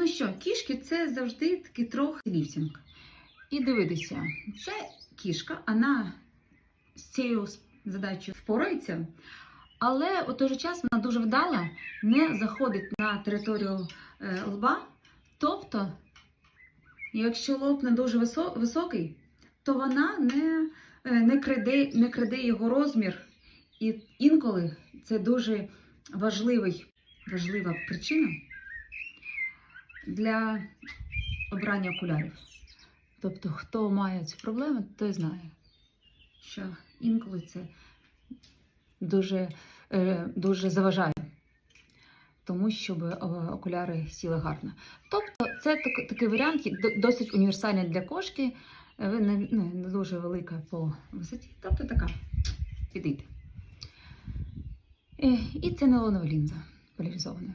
Ну що, кішки це завжди такий трохи ліфтинг. І дивитися, це кішка, вона з цією задачею впорається, але у той же час вона дуже вдала не заходить на територію е, лба. Тобто, якщо лоб не дуже високий, то вона не, е, не, краде, не краде його розмір. І інколи це дуже важливий, важлива причина для обрання окулярів. Тобто, хто має цю проблему, той знає, що інколи це дуже, е, дуже заважає тому, щоб е, окуляри сіли гарно. Тобто, це так, такий варіант досить універсальний для кошки, е, не, ну, не дуже велика по висоті, тобто така підійде. І це нейлонова лінза поляризована.